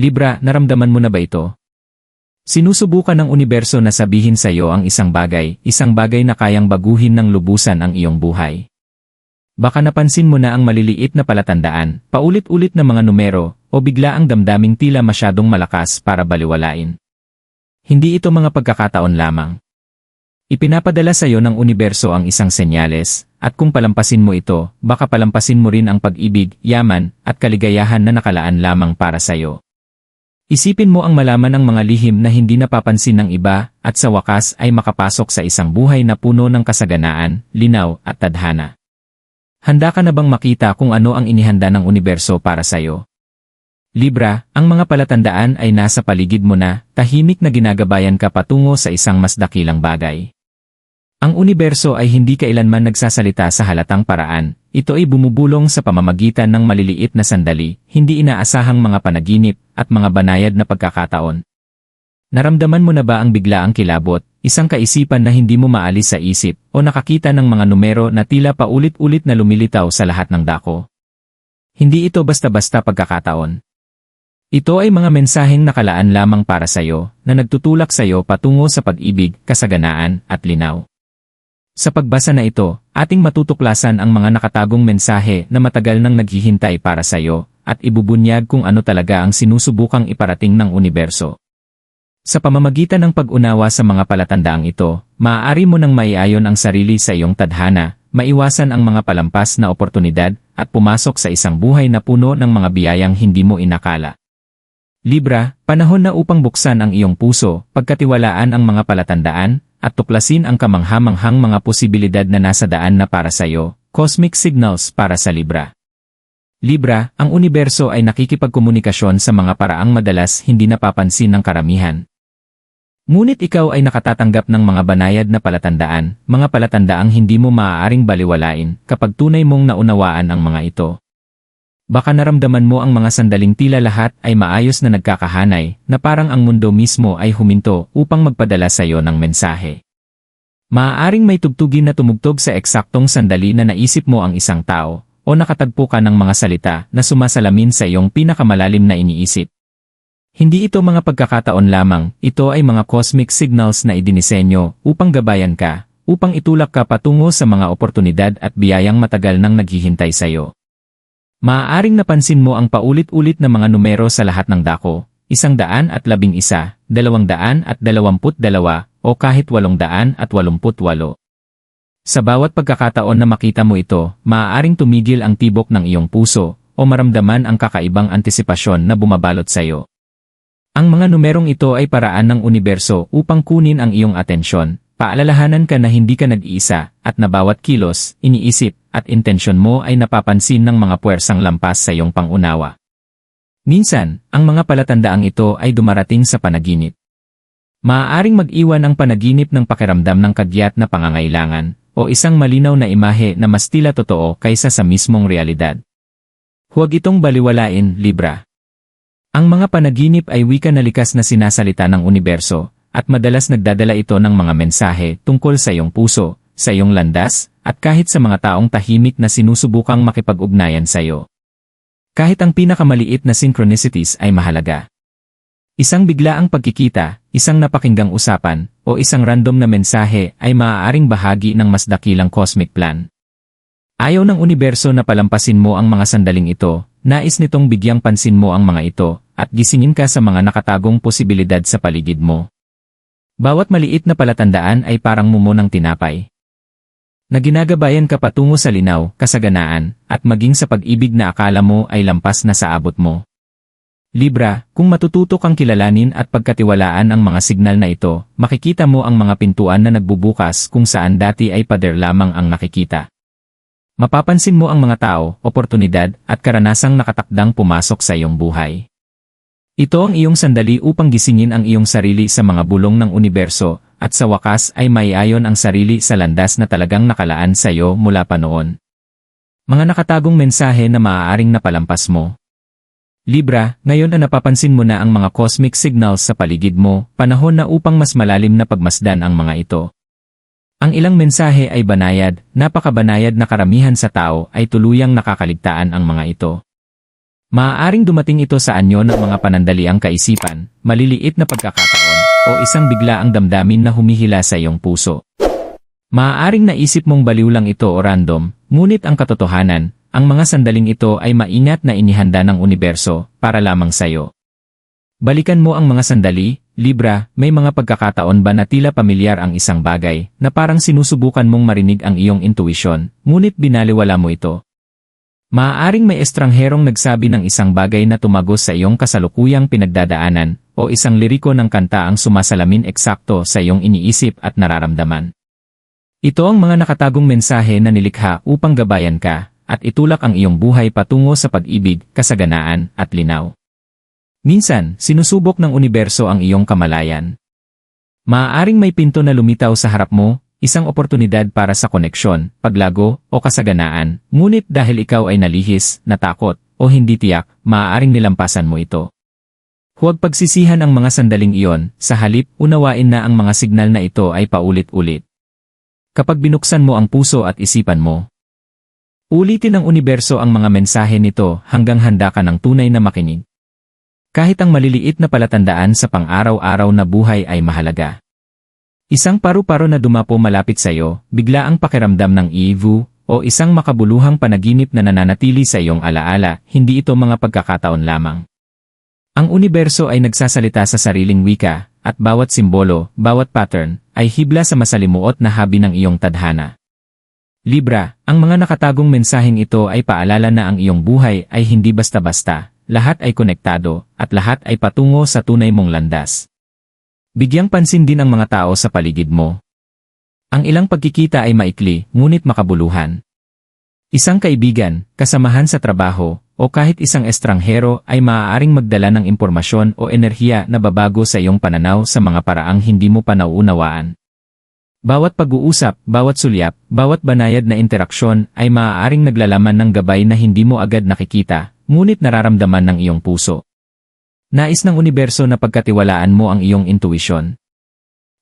Libra, naramdaman mo na ba ito? Sinusubukan ng universo na sabihin sa iyo ang isang bagay, isang bagay na kayang baguhin ng lubusan ang iyong buhay. Baka napansin mo na ang maliliit na palatandaan, paulit-ulit na mga numero, o bigla ang damdaming tila masyadong malakas para baliwalain. Hindi ito mga pagkakataon lamang. Ipinapadala sa iyo ng universo ang isang senyales, at kung palampasin mo ito, baka palampasin mo rin ang pag-ibig, yaman, at kaligayahan na nakalaan lamang para sa iyo. Isipin mo ang malaman ng mga lihim na hindi napapansin ng iba, at sa wakas ay makapasok sa isang buhay na puno ng kasaganaan, linaw, at tadhana. Handa ka na bang makita kung ano ang inihanda ng universo para sa iyo? Libra, ang mga palatandaan ay nasa paligid mo na, tahimik na ginagabayan ka patungo sa isang mas dakilang bagay. Ang universo ay hindi kailanman nagsasalita sa halatang paraan, ito ay bumubulong sa pamamagitan ng maliliit na sandali, hindi inaasahang mga panaginip, at mga banayad na pagkakataon. Naramdaman mo na ba ang bigla ang kilabot, isang kaisipan na hindi mo maalis sa isip, o nakakita ng mga numero na tila paulit-ulit na lumilitaw sa lahat ng dako? Hindi ito basta-basta pagkakataon. Ito ay mga mensaheng nakalaan lamang para sa iyo, na nagtutulak sa iyo patungo sa pag-ibig, kasaganaan, at linaw. Sa pagbasa na ito, ating matutuklasan ang mga nakatagong mensahe na matagal nang naghihintay para sa iyo, at ibubunyag kung ano talaga ang sinusubukang iparating ng universo. Sa pamamagitan ng pag-unawa sa mga palatandaang ito, maaari mo nang maiayon ang sarili sa iyong tadhana, maiwasan ang mga palampas na oportunidad, at pumasok sa isang buhay na puno ng mga biyayang hindi mo inakala. Libra, panahon na upang buksan ang iyong puso, pagkatiwalaan ang mga palatandaan, at tuklasin ang kamanghamanghang mga posibilidad na nasa daan na para sa iyo, cosmic signals para sa Libra. Libra, ang universo ay nakikipagkomunikasyon sa mga paraang madalas hindi napapansin ng karamihan. Ngunit ikaw ay nakatatanggap ng mga banayad na palatandaan, mga palatandaang hindi mo maaaring baliwalain kapag tunay mong naunawaan ang mga ito. Baka naramdaman mo ang mga sandaling tila lahat ay maayos na nagkakahanay, na parang ang mundo mismo ay huminto upang magpadala sa iyo ng mensahe. Maaaring may tugtugin na tumugtog sa eksaktong sandali na naisip mo ang isang tao, o nakatagpo ka ng mga salita na sumasalamin sa iyong pinakamalalim na iniisip. Hindi ito mga pagkakataon lamang, ito ay mga cosmic signals na idinisenyo upang gabayan ka, upang itulak ka patungo sa mga oportunidad at biyayang matagal nang naghihintay sa iyo. Maaaring napansin mo ang paulit-ulit na mga numero sa lahat ng dako, isang daan at labing isa, dalawang daan at dalawamput dalawa, o kahit walong daan at walumput walo. Sa bawat pagkakataon na makita mo ito, maaaring tumigil ang tibok ng iyong puso, o maramdaman ang kakaibang antisipasyon na bumabalot sa iyo. Ang mga numerong ito ay paraan ng universo upang kunin ang iyong atensyon, Paalalahanan ka na hindi ka nag-iisa at na bawat kilos, iniisip, at intensyon mo ay napapansin ng mga puwersang lampas sa iyong pangunawa. Minsan, ang mga palatandaang ito ay dumarating sa panaginip. Maaaring mag-iwan ang panaginip ng pakiramdam ng kagyat na pangangailangan o isang malinaw na imahe na mas tila totoo kaysa sa mismong realidad. Huwag itong baliwalain, Libra. Ang mga panaginip ay wika na likas na sinasalita ng universo at madalas nagdadala ito ng mga mensahe tungkol sa iyong puso, sa iyong landas, at kahit sa mga taong tahimik na sinusubukang makipag-ugnayan sa iyo. Kahit ang pinakamaliit na synchronicities ay mahalaga. Isang biglaang pagkikita, isang napakinggang usapan, o isang random na mensahe ay maaaring bahagi ng mas dakilang cosmic plan. Ayaw ng universo na palampasin mo ang mga sandaling ito, nais nitong bigyang pansin mo ang mga ito, at gisingin ka sa mga nakatagong posibilidad sa paligid mo. Bawat maliit na palatandaan ay parang mumo ng tinapay. Na ginagabayan ka patungo sa linaw, kasaganaan, at maging sa pag-ibig na akala mo ay lampas na sa abot mo. Libra, kung matututo kang kilalanin at pagkatiwalaan ang mga signal na ito, makikita mo ang mga pintuan na nagbubukas kung saan dati ay pader lamang ang nakikita. Mapapansin mo ang mga tao, oportunidad, at karanasang nakatakdang pumasok sa iyong buhay. Ito ang iyong sandali upang gisingin ang iyong sarili sa mga bulong ng universo, at sa wakas ay maiayon ang sarili sa landas na talagang nakalaan sa iyo mula pa noon. Mga nakatagong mensahe na maaaring napalampas mo. Libra, ngayon na napapansin mo na ang mga cosmic signals sa paligid mo, panahon na upang mas malalim na pagmasdan ang mga ito. Ang ilang mensahe ay banayad, napakabanayad na karamihan sa tao ay tuluyang nakakaligtaan ang mga ito. Maaaring dumating ito sa anyo ng mga panandaliang kaisipan, maliliit na pagkakataon, o isang biglaang damdamin na humihila sa iyong puso. Maaaring naisip mong baliw lang ito o random, ngunit ang katotohanan, ang mga sandaling ito ay maingat na inihanda ng universo para lamang sayo. Balikan mo ang mga sandali, Libra, may mga pagkakataon ba na tila pamilyar ang isang bagay na parang sinusubukan mong marinig ang iyong intuition, ngunit binaliwala mo ito. Maaaring may estrangherong nagsabi ng isang bagay na tumagos sa iyong kasalukuyang pinagdadaanan o isang liriko ng kanta ang sumasalamin eksakto sa iyong iniisip at nararamdaman. Ito ang mga nakatagong mensahe na nilikha upang gabayan ka at itulak ang iyong buhay patungo sa pag-ibig, kasaganaan at linaw. Minsan, sinusubok ng universo ang iyong kamalayan. Maaaring may pinto na lumitaw sa harap mo, isang oportunidad para sa koneksyon, paglago, o kasaganaan, ngunit dahil ikaw ay nalihis, natakot, o hindi tiyak, maaaring nilampasan mo ito. Huwag pagsisihan ang mga sandaling iyon, sa halip, unawain na ang mga signal na ito ay paulit-ulit. Kapag binuksan mo ang puso at isipan mo, ulitin ng universo ang mga mensahe nito hanggang handa ka ng tunay na makinig. Kahit ang maliliit na palatandaan sa pang-araw-araw na buhay ay mahalaga. Isang paru-paro na dumapo malapit sa iyo, bigla ang pakiramdam ng ivu, o isang makabuluhang panaginip na nananatili sa iyong alaala, hindi ito mga pagkakataon lamang. Ang universo ay nagsasalita sa sariling wika, at bawat simbolo, bawat pattern, ay hibla sa masalimuot na habi ng iyong tadhana. Libra, ang mga nakatagong mensaheng ito ay paalala na ang iyong buhay ay hindi basta-basta, lahat ay konektado, at lahat ay patungo sa tunay mong landas. Bigyang pansin din ang mga tao sa paligid mo. Ang ilang pagkikita ay maikli, ngunit makabuluhan. Isang kaibigan, kasamahan sa trabaho, o kahit isang estranghero ay maaaring magdala ng impormasyon o enerhiya na babago sa iyong pananaw sa mga paraang hindi mo pa nauunawaan. Bawat pag-uusap, bawat sulyap, bawat banayad na interaksyon ay maaaring naglalaman ng gabay na hindi mo agad nakikita, ngunit nararamdaman ng iyong puso. Nais ng universo na pagkatiwalaan mo ang iyong intuition.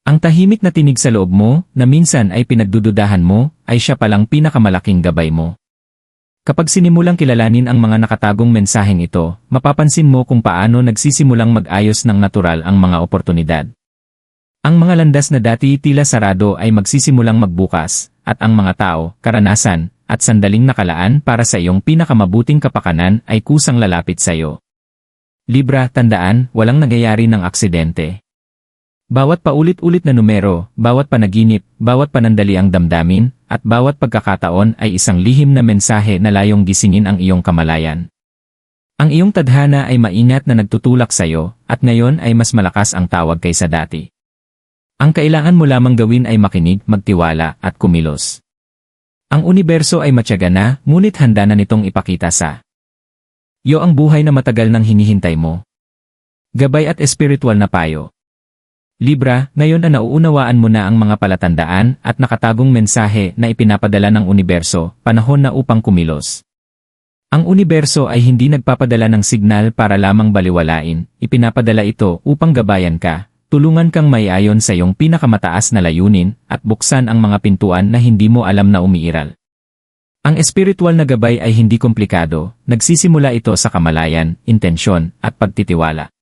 Ang tahimik na tinig sa loob mo, na minsan ay pinagdududahan mo, ay siya palang pinakamalaking gabay mo. Kapag sinimulang kilalanin ang mga nakatagong mensaheng ito, mapapansin mo kung paano nagsisimulang mag-ayos ng natural ang mga oportunidad. Ang mga landas na dati tila sarado ay magsisimulang magbukas, at ang mga tao, karanasan, at sandaling nakalaan para sa iyong pinakamabuting kapakanan ay kusang lalapit sa iyo. Libra, tandaan, walang nagyayari ng aksidente. Bawat paulit-ulit na numero, bawat panaginip, bawat panandaliang damdamin, at bawat pagkakataon ay isang lihim na mensahe na layong gisingin ang iyong kamalayan. Ang iyong tadhana ay maingat na nagtutulak sa iyo, at ngayon ay mas malakas ang tawag kaysa dati. Ang kailangan mo lamang gawin ay makinig, magtiwala, at kumilos. Ang universo ay matyaga na, ngunit handa na nitong ipakita sa Yo ang buhay na matagal nang hinihintay mo. Gabay at espiritual na payo. Libra, ngayon na nauunawaan mo na ang mga palatandaan at nakatagong mensahe na ipinapadala ng universo, panahon na upang kumilos. Ang universo ay hindi nagpapadala ng signal para lamang baliwalain, ipinapadala ito upang gabayan ka, tulungan kang mayayon sa iyong pinakamataas na layunin, at buksan ang mga pintuan na hindi mo alam na umiiral. Ang espiritual na gabay ay hindi komplikado, nagsisimula ito sa kamalayan, intensyon, at pagtitiwala.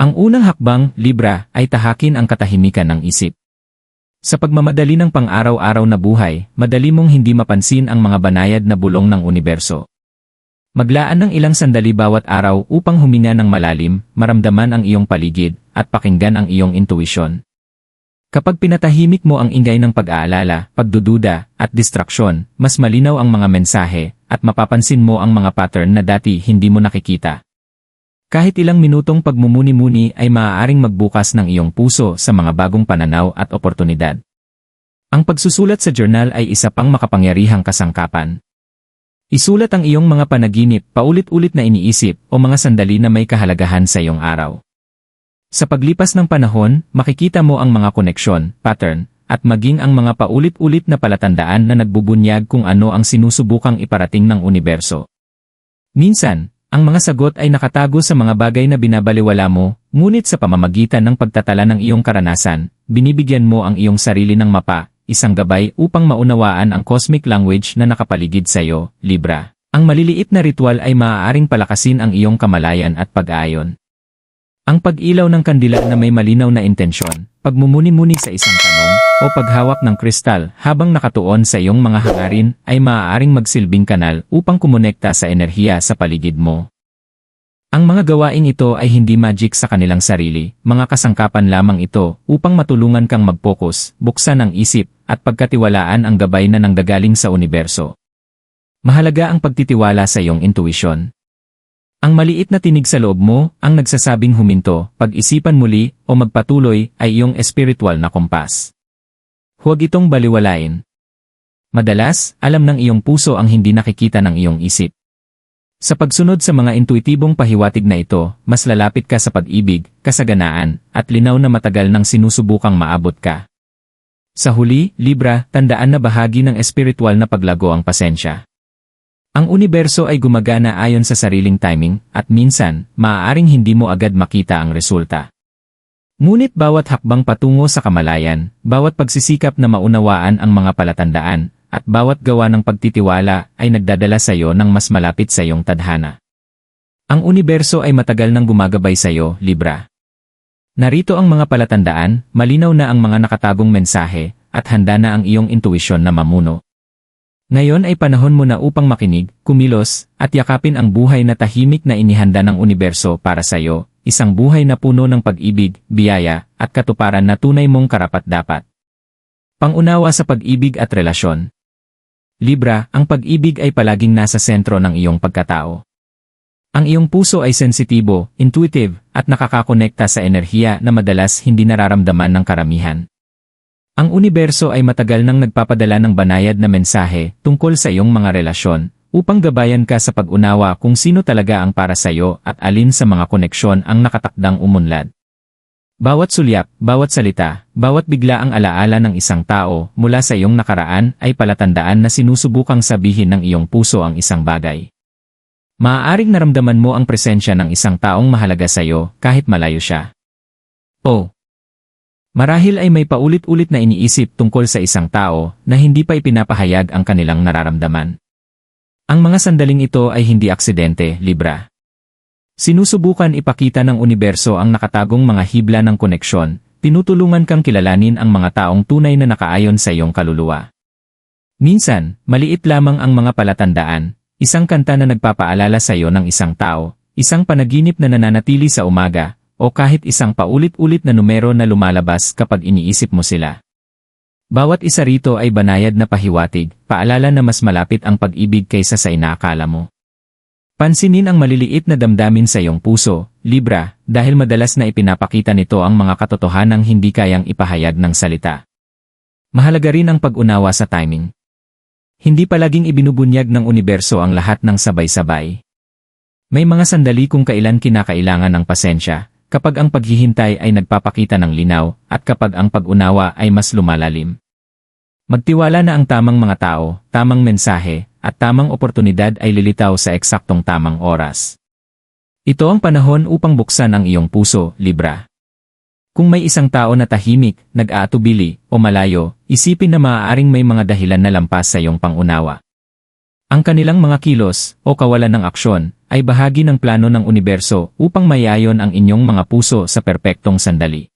Ang unang hakbang, Libra, ay tahakin ang katahimikan ng isip. Sa pagmamadali ng pang-araw-araw na buhay, madali mong hindi mapansin ang mga banayad na bulong ng universo. Maglaan ng ilang sandali bawat araw upang huminga ng malalim, maramdaman ang iyong paligid, at pakinggan ang iyong intuition. Kapag pinatahimik mo ang ingay ng pag-aalala, pagdududa, at distraksyon, mas malinaw ang mga mensahe, at mapapansin mo ang mga pattern na dati hindi mo nakikita. Kahit ilang minutong pagmumuni-muni ay maaaring magbukas ng iyong puso sa mga bagong pananaw at oportunidad. Ang pagsusulat sa journal ay isa pang makapangyarihang kasangkapan. Isulat ang iyong mga panaginip, paulit-ulit na iniisip, o mga sandali na may kahalagahan sa iyong araw. Sa paglipas ng panahon, makikita mo ang mga koneksyon, pattern, at maging ang mga paulit-ulit na palatandaan na nagbubunyag kung ano ang sinusubukang iparating ng universo. Minsan, ang mga sagot ay nakatago sa mga bagay na binabaliwala mo, ngunit sa pamamagitan ng pagtatala ng iyong karanasan, binibigyan mo ang iyong sarili ng mapa, isang gabay upang maunawaan ang cosmic language na nakapaligid sa iyo, Libra. Ang maliliit na ritual ay maaaring palakasin ang iyong kamalayan at pag-aayon. Ang pag-ilaw ng kandila na may malinaw na intensyon, pagmumuni-muni sa isang tanong, o paghawak ng kristal habang nakatuon sa iyong mga hangarin ay maaaring magsilbing kanal upang kumonekta sa enerhiya sa paligid mo. Ang mga gawain ito ay hindi magic sa kanilang sarili, mga kasangkapan lamang ito upang matulungan kang mag-focus, buksan ang isip, at pagkatiwalaan ang gabay na nanggagaling sa universo. Mahalaga ang pagtitiwala sa iyong intuition. Ang maliit na tinig sa loob mo, ang nagsasabing huminto, pag-isipan muli, o magpatuloy, ay iyong espiritual na kompas. Huwag itong baliwalain. Madalas, alam ng iyong puso ang hindi nakikita ng iyong isip. Sa pagsunod sa mga intuitibong pahiwatig na ito, mas lalapit ka sa pag-ibig, kasaganaan, at linaw na matagal nang sinusubukang maabot ka. Sa huli, Libra, tandaan na bahagi ng espiritual na paglago ang pasensya. Ang universo ay gumagana ayon sa sariling timing, at minsan, maaaring hindi mo agad makita ang resulta. Ngunit bawat hakbang patungo sa kamalayan, bawat pagsisikap na maunawaan ang mga palatandaan, at bawat gawa ng pagtitiwala ay nagdadala sa iyo ng mas malapit sa iyong tadhana. Ang universo ay matagal nang gumagabay sa iyo, Libra. Narito ang mga palatandaan, malinaw na ang mga nakatagong mensahe, at handa na ang iyong intuisyon na mamuno. Ngayon ay panahon mo na upang makinig, kumilos, at yakapin ang buhay na tahimik na inihanda ng universo para sa iyo, isang buhay na puno ng pag-ibig, biyaya, at katuparan na tunay mong karapat-dapat. Pangunawa sa pag-ibig at relasyon. Libra, ang pag-ibig ay palaging nasa sentro ng iyong pagkatao. Ang iyong puso ay sensitibo, intuitive, at nakakakonekta sa enerhiya na madalas hindi nararamdaman ng karamihan. Ang universo ay matagal nang nagpapadala ng banayad na mensahe tungkol sa iyong mga relasyon upang gabayan ka sa pag-unawa kung sino talaga ang para sa iyo at alin sa mga koneksyon ang nakatakdang umunlad. Bawat sulyap, bawat salita, bawat bigla ang alaala ng isang tao mula sa iyong nakaraan ay palatandaan na sinusubukang sabihin ng iyong puso ang isang bagay. Maaaring naramdaman mo ang presensya ng isang taong mahalaga sa iyo kahit malayo siya. O, Marahil ay may paulit-ulit na iniisip tungkol sa isang tao na hindi pa ipinapahayag ang kanilang nararamdaman. Ang mga sandaling ito ay hindi aksidente, Libra. Sinusubukan ipakita ng universo ang nakatagong mga hibla ng koneksyon, tinutulungan kang kilalanin ang mga taong tunay na nakaayon sa iyong kaluluwa. Minsan, maliit lamang ang mga palatandaan, isang kanta na nagpapaalala sa iyo ng isang tao, isang panaginip na nananatili sa umaga, o kahit isang paulit-ulit na numero na lumalabas kapag iniisip mo sila. Bawat isa rito ay banayad na pahiwatig, paalala na mas malapit ang pag-ibig kaysa sa inaakala mo. Pansinin ang maliliit na damdamin sa iyong puso, Libra, dahil madalas na ipinapakita nito ang mga katotohanang hindi kayang ipahayag ng salita. Mahalaga rin ang pag-unawa sa timing. Hindi palaging ibinubunyag ng universo ang lahat ng sabay-sabay. May mga sandali kung kailan kinakailangan ng pasensya, kapag ang paghihintay ay nagpapakita ng linaw at kapag ang pag-unawa ay mas lumalalim. Magtiwala na ang tamang mga tao, tamang mensahe, at tamang oportunidad ay lilitaw sa eksaktong tamang oras. Ito ang panahon upang buksan ang iyong puso, Libra. Kung may isang tao na tahimik, nag-aatubili, o malayo, isipin na maaaring may mga dahilan na lampas sa iyong pangunawa. Ang kanilang mga kilos o kawalan ng aksyon ay bahagi ng plano ng universo upang mayayon ang inyong mga puso sa perpektong sandali.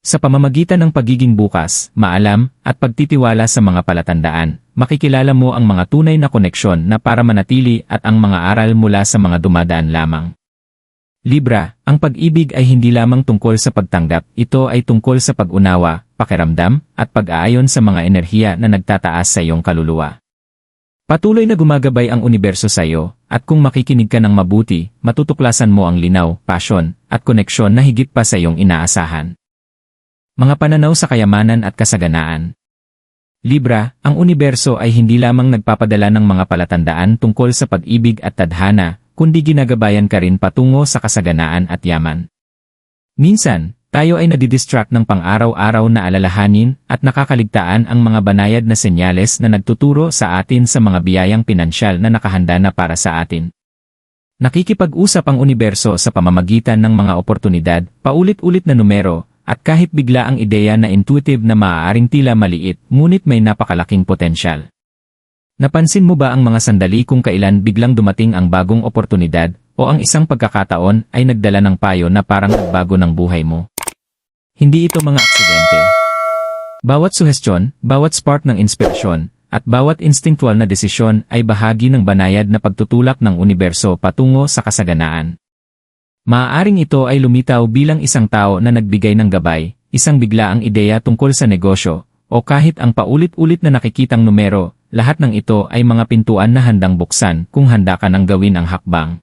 Sa pamamagitan ng pagiging bukas, maalam, at pagtitiwala sa mga palatandaan, makikilala mo ang mga tunay na koneksyon na para manatili at ang mga aral mula sa mga dumadaan lamang. Libra, ang pag-ibig ay hindi lamang tungkol sa pagtanggap, ito ay tungkol sa pag-unawa, pakiramdam, at pag-aayon sa mga enerhiya na nagtataas sa iyong kaluluwa. Patuloy na gumagabay ang universo sa iyo, at kung makikinig ka ng mabuti, matutuklasan mo ang linaw, passion, at koneksyon na higit pa sa iyong inaasahan. Mga pananaw sa kayamanan at kasaganaan. Libra, ang universo ay hindi lamang nagpapadala ng mga palatandaan tungkol sa pag-ibig at tadhana, kundi ginagabayan ka rin patungo sa kasaganaan at yaman. Minsan, tayo ay nadidistract ng pang-araw-araw na alalahanin at nakakaligtaan ang mga banayad na senyales na nagtuturo sa atin sa mga biyayang pinansyal na nakahanda na para sa atin. Nakikipag-usap ang universo sa pamamagitan ng mga oportunidad, paulit-ulit na numero, at kahit bigla ang ideya na intuitive na maaaring tila maliit, ngunit may napakalaking potensyal. Napansin mo ba ang mga sandali kung kailan biglang dumating ang bagong oportunidad o ang isang pagkakataon ay nagdala ng payo na parang nagbago ng buhay mo? Hindi ito mga aksidente. Bawat suhestyon, bawat spark ng inspirasyon, at bawat instinctual na desisyon ay bahagi ng banayad na pagtutulak ng universo patungo sa kasaganaan. Maaaring ito ay lumitaw bilang isang tao na nagbigay ng gabay, isang biglaang ideya tungkol sa negosyo, o kahit ang paulit-ulit na nakikitang numero, lahat ng ito ay mga pintuan na handang buksan kung handa ka nang gawin ang hakbang.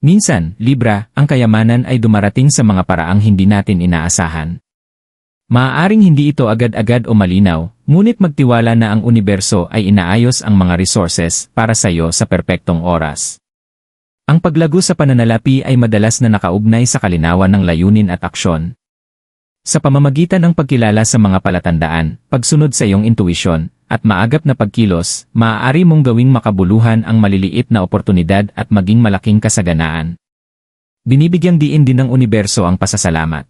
Minsan, Libra, ang kayamanan ay dumarating sa mga paraang hindi natin inaasahan. Maaaring hindi ito agad-agad o malinaw, ngunit magtiwala na ang universo ay inaayos ang mga resources para sa iyo sa perpektong oras. Ang paglago sa pananalapi ay madalas na nakaugnay sa kalinawan ng layunin at aksyon. Sa pamamagitan ng pagkilala sa mga palatandaan, pagsunod sa iyong intuisyon, at maagap na pagkilos, maaari mong gawing makabuluhan ang maliliit na oportunidad at maging malaking kasaganaan. Binibigyang diin din ng universo ang pasasalamat.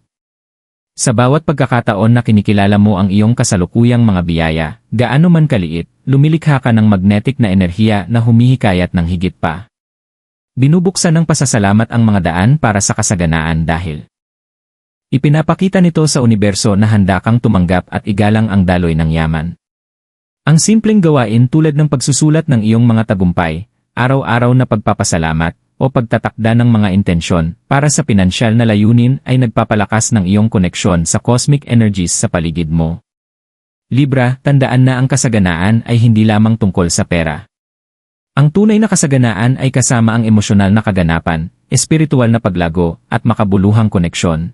Sa bawat pagkakataon na kinikilala mo ang iyong kasalukuyang mga biyaya, gaano man kaliit, lumilikha ka ng magnetic na enerhiya na humihikayat ng higit pa. Binubuksan ng pasasalamat ang mga daan para sa kasaganaan dahil Ipinapakita nito sa universo na handa kang tumanggap at igalang ang daloy ng yaman. Ang simpleng gawain tulad ng pagsusulat ng iyong mga tagumpay, araw-araw na pagpapasalamat, o pagtatakda ng mga intensyon para sa pinansyal na layunin ay nagpapalakas ng iyong koneksyon sa cosmic energies sa paligid mo. Libra, tandaan na ang kasaganaan ay hindi lamang tungkol sa pera. Ang tunay na kasaganaan ay kasama ang emosyonal na kaganapan, espiritual na paglago, at makabuluhang koneksyon.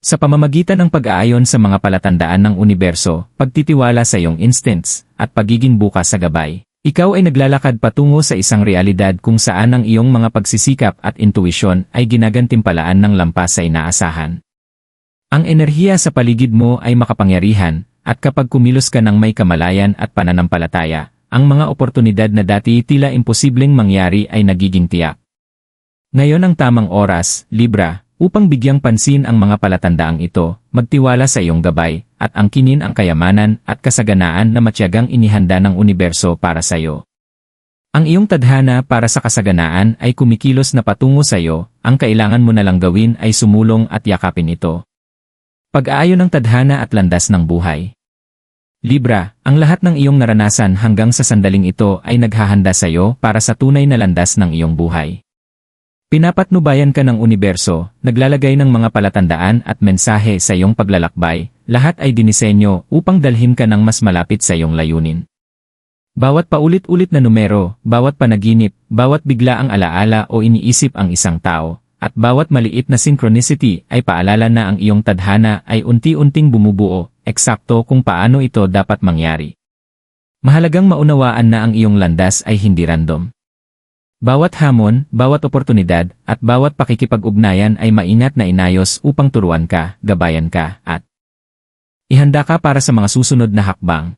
Sa pamamagitan ng pag-aayon sa mga palatandaan ng universo, pagtitiwala sa iyong instincts, at pagiging bukas sa gabay, ikaw ay naglalakad patungo sa isang realidad kung saan ang iyong mga pagsisikap at intuisyon ay ginagantimpalaan ng lampas sa inaasahan. Ang enerhiya sa paligid mo ay makapangyarihan, at kapag kumilos ka ng may kamalayan at pananampalataya, ang mga oportunidad na dati tila imposibleng mangyari ay nagiging tiyak. Ngayon ang tamang oras, Libra, upang bigyang pansin ang mga palatandaang ito, magtiwala sa iyong gabay, at angkinin ang kayamanan at kasaganaan na matyagang inihanda ng universo para sa iyo. Ang iyong tadhana para sa kasaganaan ay kumikilos na patungo sa iyo, ang kailangan mo na lang gawin ay sumulong at yakapin ito. Pag-aayon ng tadhana at landas ng buhay. Libra, ang lahat ng iyong naranasan hanggang sa sandaling ito ay naghahanda sa iyo para sa tunay na landas ng iyong buhay. Pinapatnubayan ka ng universo, naglalagay ng mga palatandaan at mensahe sa iyong paglalakbay, lahat ay dinisenyo upang dalhin ka ng mas malapit sa iyong layunin. Bawat paulit-ulit na numero, bawat panaginip, bawat bigla ang alaala o iniisip ang isang tao, at bawat maliit na synchronicity ay paalala na ang iyong tadhana ay unti-unting bumubuo, eksakto kung paano ito dapat mangyari. Mahalagang maunawaan na ang iyong landas ay hindi random. Bawat hamon, bawat oportunidad, at bawat pakikipag-ugnayan ay maingat na inayos upang turuan ka, gabayan ka, at ihanda ka para sa mga susunod na hakbang.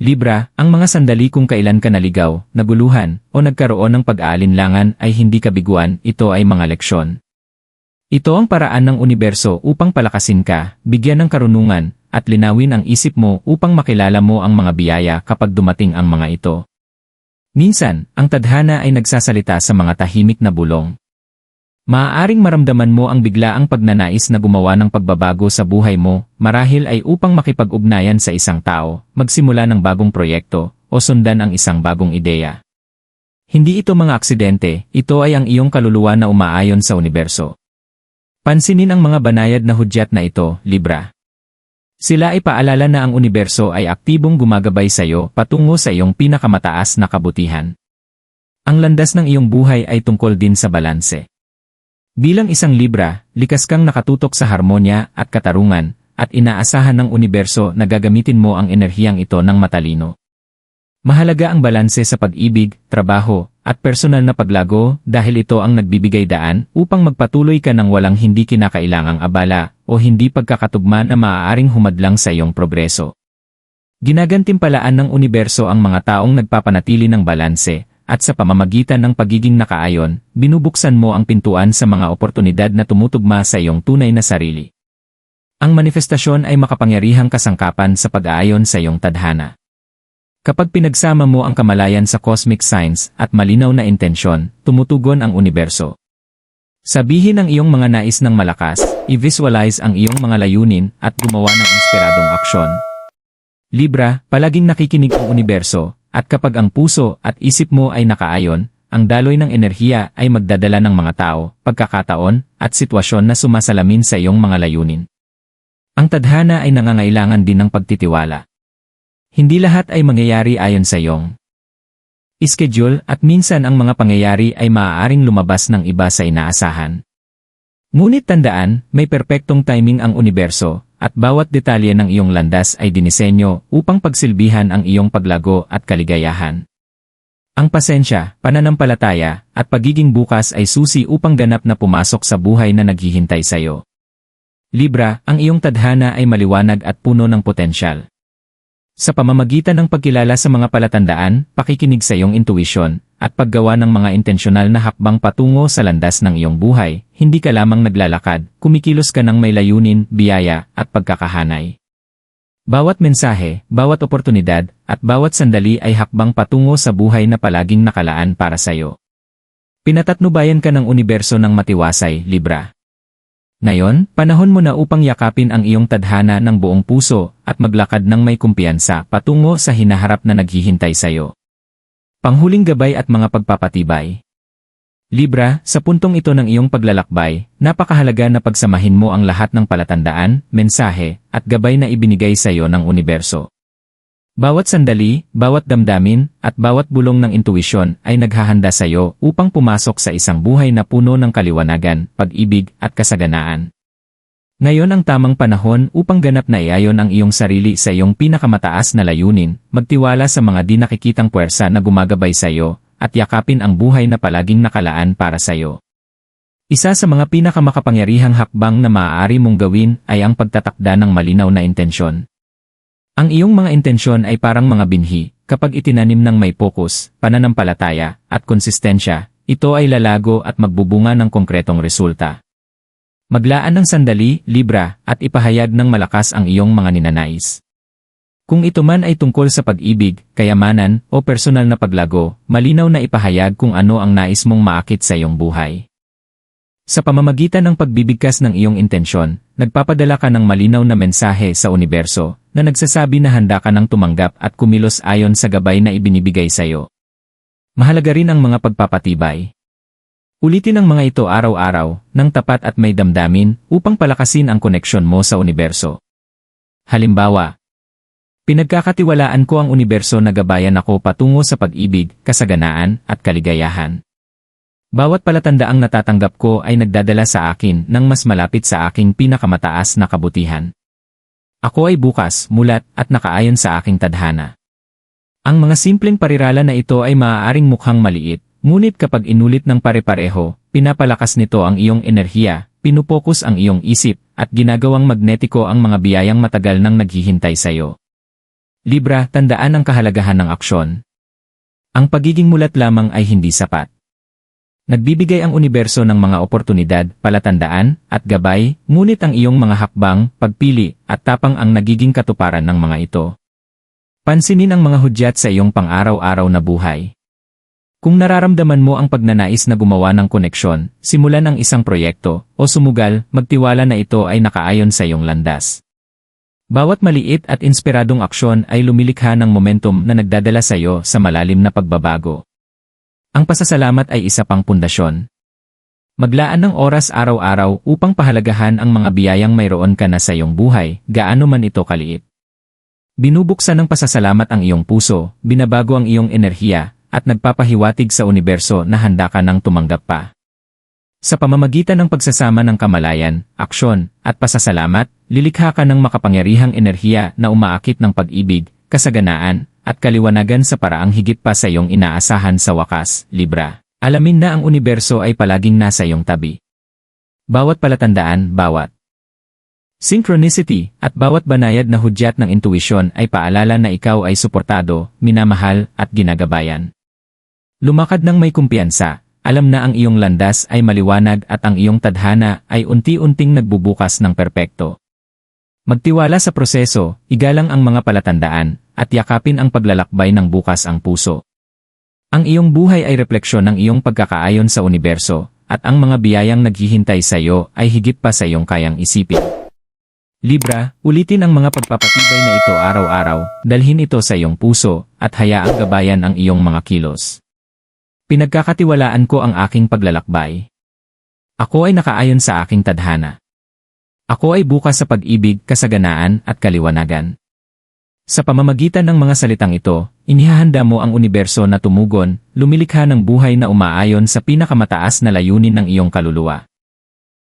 Libra, ang mga sandali kung kailan ka naligaw, naguluhan, o nagkaroon ng pag-aalinlangan ay hindi kabiguan, ito ay mga leksyon. Ito ang paraan ng universo upang palakasin ka, bigyan ng karunungan, at linawin ang isip mo upang makilala mo ang mga biyaya kapag dumating ang mga ito. Minsan, ang tadhana ay nagsasalita sa mga tahimik na bulong. Maaaring maramdaman mo ang biglaang pagnanais na gumawa ng pagbabago sa buhay mo, marahil ay upang makipag-ugnayan sa isang tao, magsimula ng bagong proyekto, o sundan ang isang bagong ideya. Hindi ito mga aksidente, ito ay ang iyong kaluluwa na umaayon sa universo. Pansinin ang mga banayad na hudyat na ito, Libra. Sila ay paalala na ang universo ay aktibong gumagabay sa iyo patungo sa iyong pinakamataas na kabutihan. Ang landas ng iyong buhay ay tungkol din sa balanse. Bilang isang Libra, likas kang nakatutok sa harmonya at katarungan, at inaasahan ng universo na gagamitin mo ang enerhiyang ito ng matalino. Mahalaga ang balanse sa pag-ibig, trabaho, at personal na paglago dahil ito ang nagbibigay daan upang magpatuloy ka ng walang hindi kinakailangang abala o hindi pagkakatugma na maaaring humadlang sa iyong progreso. Ginagantimpalaan ng universo ang mga taong nagpapanatili ng balanse at sa pamamagitan ng pagiging nakaayon, binubuksan mo ang pintuan sa mga oportunidad na tumutugma sa iyong tunay na sarili. Ang manifestasyon ay makapangyarihang kasangkapan sa pag-aayon sa iyong tadhana. Kapag pinagsama mo ang kamalayan sa cosmic science at malinaw na intensyon, tumutugon ang universo. Sabihin ang iyong mga nais ng malakas, i-visualize ang iyong mga layunin at gumawa ng inspiradong aksyon. Libra, palaging nakikinig ang universo, at kapag ang puso at isip mo ay nakaayon, ang daloy ng enerhiya ay magdadala ng mga tao, pagkakataon, at sitwasyon na sumasalamin sa iyong mga layunin. Ang tadhana ay nangangailangan din ng pagtitiwala. Hindi lahat ay mangyayari ayon sa iyong schedule at minsan ang mga pangyayari ay maaaring lumabas ng iba sa inaasahan. Ngunit tandaan, may perpektong timing ang universo, at bawat detalye ng iyong landas ay dinisenyo upang pagsilbihan ang iyong paglago at kaligayahan. Ang pasensya, pananampalataya, at pagiging bukas ay susi upang ganap na pumasok sa buhay na naghihintay sa iyo. Libra, ang iyong tadhana ay maliwanag at puno ng potensyal. Sa pamamagitan ng pagkilala sa mga palatandaan, pakikinig sa iyong intuition, at paggawa ng mga intensyonal na hakbang patungo sa landas ng iyong buhay, hindi ka lamang naglalakad, kumikilos ka ng may layunin, biyaya, at pagkakahanay. Bawat mensahe, bawat oportunidad, at bawat sandali ay hakbang patungo sa buhay na palaging nakalaan para sa iyo. Pinatatnubayan ka ng universo ng matiwasay, Libra. Ngayon, panahon mo na upang yakapin ang iyong tadhana ng buong puso at maglakad ng may kumpiyansa patungo sa hinaharap na naghihintay sa iyo. Panghuling gabay at mga pagpapatibay. Libra, sa puntong ito ng iyong paglalakbay, napakahalaga na pagsamahin mo ang lahat ng palatandaan, mensahe, at gabay na ibinigay sa iyo ng universo. Bawat sandali, bawat damdamin, at bawat bulong ng intuisyon ay naghahanda sa iyo upang pumasok sa isang buhay na puno ng kaliwanagan, pag-ibig, at kasaganaan. Ngayon ang tamang panahon upang ganap na iayon ang iyong sarili sa iyong pinakamataas na layunin, magtiwala sa mga di nakikitang puwersa na gumagabay sa iyo, at yakapin ang buhay na palaging nakalaan para sa iyo. Isa sa mga pinakamakapangyarihang hakbang na maaari mong gawin ay ang pagtatakda ng malinaw na intensyon. Ang iyong mga intensyon ay parang mga binhi, kapag itinanim ng may pokus, pananampalataya, at konsistensya, ito ay lalago at magbubunga ng konkretong resulta. Maglaan ng sandali, libra, at ipahayag ng malakas ang iyong mga ninanais. Kung ito man ay tungkol sa pag-ibig, kayamanan, o personal na paglago, malinaw na ipahayag kung ano ang nais mong maakit sa iyong buhay. Sa pamamagitan ng pagbibigkas ng iyong intensyon, nagpapadala ka ng malinaw na mensahe sa universo na nagsasabi na handa ka ng tumanggap at kumilos ayon sa gabay na ibinibigay sa iyo. Mahalaga rin ang mga pagpapatibay. Ulitin ang mga ito araw-araw, ng tapat at may damdamin, upang palakasin ang koneksyon mo sa universo. Halimbawa, Pinagkakatiwalaan ko ang universo na gabayan ako patungo sa pag-ibig, kasaganaan, at kaligayahan. Bawat palatandaang natatanggap ko ay nagdadala sa akin ng mas malapit sa aking pinakamataas na kabutihan. Ako ay bukas, mulat, at nakaayon sa aking tadhana. Ang mga simpleng parirala na ito ay maaaring mukhang maliit, ngunit kapag inulit ng pare-pareho, pinapalakas nito ang iyong enerhiya, pinupokus ang iyong isip, at ginagawang magnetiko ang mga biyayang matagal nang naghihintay sa iyo. Libra, tandaan ang kahalagahan ng aksyon. Ang pagiging mulat lamang ay hindi sapat. Nagbibigay ang universo ng mga oportunidad, palatandaan, at gabay, ngunit ang iyong mga hakbang, pagpili, at tapang ang nagiging katuparan ng mga ito. Pansinin ang mga hudyat sa iyong pang-araw-araw na buhay. Kung nararamdaman mo ang pagnanais na gumawa ng koneksyon, simulan ang isang proyekto, o sumugal, magtiwala na ito ay nakaayon sa iyong landas. Bawat maliit at inspiradong aksyon ay lumilikha ng momentum na nagdadala sa iyo sa malalim na pagbabago. Ang pasasalamat ay isa pang pundasyon. Maglaan ng oras araw-araw upang pahalagahan ang mga biyayang mayroon ka na sa iyong buhay, gaano man ito kaliit. Binubuksan ng pasasalamat ang iyong puso, binabago ang iyong enerhiya, at nagpapahiwatig sa universo na handa ka nang tumanggap pa. Sa pamamagitan ng pagsasama ng kamalayan, aksyon, at pasasalamat, lilikha ka ng makapangyarihang enerhiya na umaakit ng pag-ibig, kasaganaan, at kaliwanagan sa paraang higit pa sa iyong inaasahan sa wakas, Libra. Alamin na ang universo ay palaging nasa iyong tabi. Bawat palatandaan, bawat synchronicity, at bawat banayad na hudyat ng intuisyon ay paalala na ikaw ay suportado, minamahal, at ginagabayan. Lumakad ng may kumpiyansa, alam na ang iyong landas ay maliwanag at ang iyong tadhana ay unti-unting nagbubukas ng perpekto. Magtiwala sa proseso, igalang ang mga palatandaan, at yakapin ang paglalakbay ng bukas ang puso. Ang iyong buhay ay refleksyon ng iyong pagkakaayon sa universo, at ang mga biyayang naghihintay sa iyo ay higit pa sa iyong kayang isipin. Libra, ulitin ang mga pagpapatibay na ito araw-araw, dalhin ito sa iyong puso, at hayaang gabayan ang iyong mga kilos. Pinagkakatiwalaan ko ang aking paglalakbay. Ako ay nakaayon sa aking tadhana. Ako ay bukas sa pag-ibig, kasaganaan, at kaliwanagan. Sa pamamagitan ng mga salitang ito, inihahanda mo ang universo na tumugon, lumilikha ng buhay na umaayon sa pinakamataas na layunin ng iyong kaluluwa.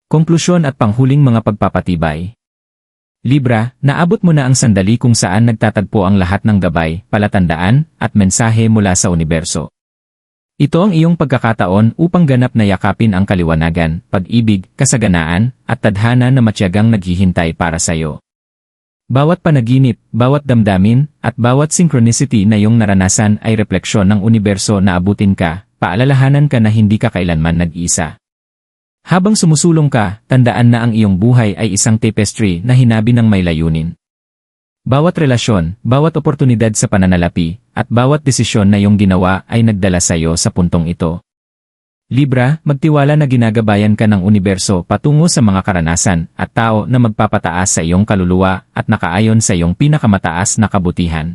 Konklusyon at panghuling mga pagpapatibay. Libra, naabot mo na ang sandali kung saan nagtatagpo ang lahat ng gabay, palatandaan, at mensahe mula sa universo. Ito ang iyong pagkakataon upang ganap na yakapin ang kaliwanagan, pag-ibig, kasaganaan, at tadhana na matyagang naghihintay para sa iyo. Bawat panaginip, bawat damdamin, at bawat synchronicity na iyong naranasan ay refleksyon ng universo na abutin ka, paalalahanan ka na hindi ka kailanman nag-isa. Habang sumusulong ka, tandaan na ang iyong buhay ay isang tapestry na hinabi ng may layunin. Bawat relasyon, bawat oportunidad sa pananalapi, at bawat desisyon na iyong ginawa ay nagdala sa iyo sa puntong ito. Libra, magtiwala na ginagabayan ka ng universo patungo sa mga karanasan at tao na magpapataas sa iyong kaluluwa at nakaayon sa iyong pinakamataas na kabutihan.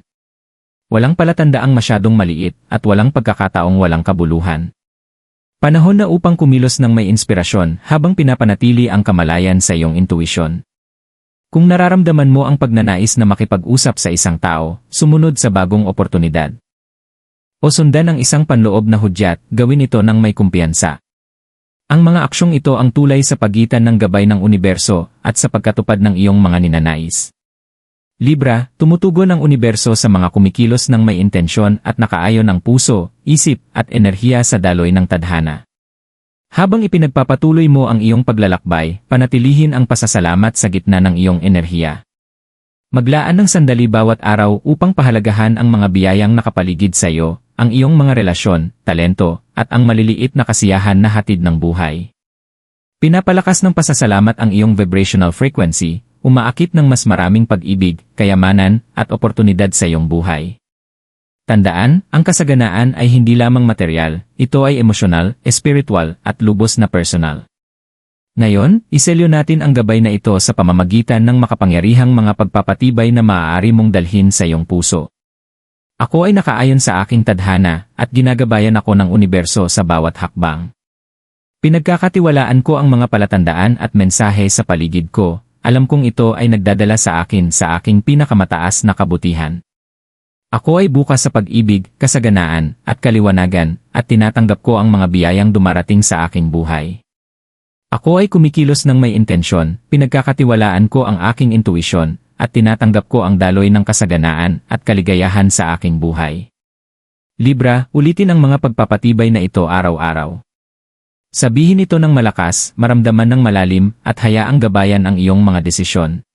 Walang palatandaang masyadong maliit at walang pagkakataong walang kabuluhan. Panahon na upang kumilos ng may inspirasyon habang pinapanatili ang kamalayan sa iyong intuisyon. Kung nararamdaman mo ang pagnanais na makipag-usap sa isang tao, sumunod sa bagong oportunidad. O sundan ang isang panloob na hudyat, gawin ito ng may kumpiyansa. Ang mga aksyong ito ang tulay sa pagitan ng gabay ng universo at sa pagkatupad ng iyong mga ninanais. Libra, tumutugon ang universo sa mga kumikilos ng may intensyon at nakaayon ng puso, isip, at enerhiya sa daloy ng tadhana. Habang ipinagpapatuloy mo ang iyong paglalakbay, panatilihin ang pasasalamat sa gitna ng iyong enerhiya. Maglaan ng sandali bawat araw upang pahalagahan ang mga biyayang nakapaligid sa iyo, ang iyong mga relasyon, talento, at ang maliliit na kasiyahan na hatid ng buhay. Pinapalakas ng pasasalamat ang iyong vibrational frequency, umaakit ng mas maraming pag-ibig, kayamanan, at oportunidad sa iyong buhay. Tandaan, ang kasaganaan ay hindi lamang material, ito ay emosyonal, espiritual, at lubos na personal. Ngayon, iselyo natin ang gabay na ito sa pamamagitan ng makapangyarihang mga pagpapatibay na maaari mong dalhin sa iyong puso. Ako ay nakaayon sa aking tadhana at ginagabayan ako ng universo sa bawat hakbang. Pinagkakatiwalaan ko ang mga palatandaan at mensahe sa paligid ko, alam kong ito ay nagdadala sa akin sa aking pinakamataas na kabutihan. Ako ay bukas sa pag-ibig, kasaganaan, at kaliwanagan, at tinatanggap ko ang mga biyayang dumarating sa aking buhay. Ako ay kumikilos ng may intensyon, pinagkakatiwalaan ko ang aking intuisyon, at tinatanggap ko ang daloy ng kasaganaan at kaligayahan sa aking buhay. Libra, ulitin ang mga pagpapatibay na ito araw-araw. Sabihin ito ng malakas, maramdaman ng malalim, at hayaang gabayan ang iyong mga desisyon.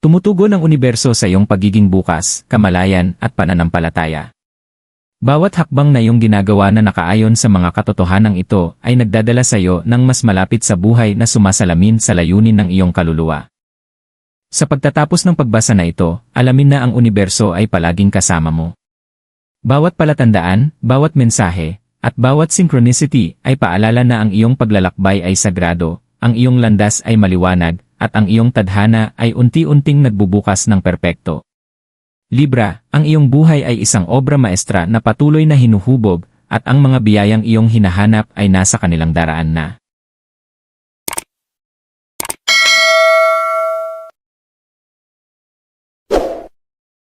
Tumutugon ang universo sa iyong pagiging bukas, kamalayan, at pananampalataya. Bawat hakbang na iyong ginagawa na nakaayon sa mga katotohanan ito ay nagdadala sa iyo ng mas malapit sa buhay na sumasalamin sa layunin ng iyong kaluluwa. Sa pagtatapos ng pagbasa na ito, alamin na ang universo ay palaging kasama mo. Bawat palatandaan, bawat mensahe, at bawat synchronicity ay paalala na ang iyong paglalakbay ay sagrado, ang iyong landas ay maliwanag, at ang iyong tadhana ay unti-unting nagbubukas ng perpekto. Libra, ang iyong buhay ay isang obra maestra na patuloy na hinuhubog, at ang mga biyayang iyong hinahanap ay nasa kanilang daraan na.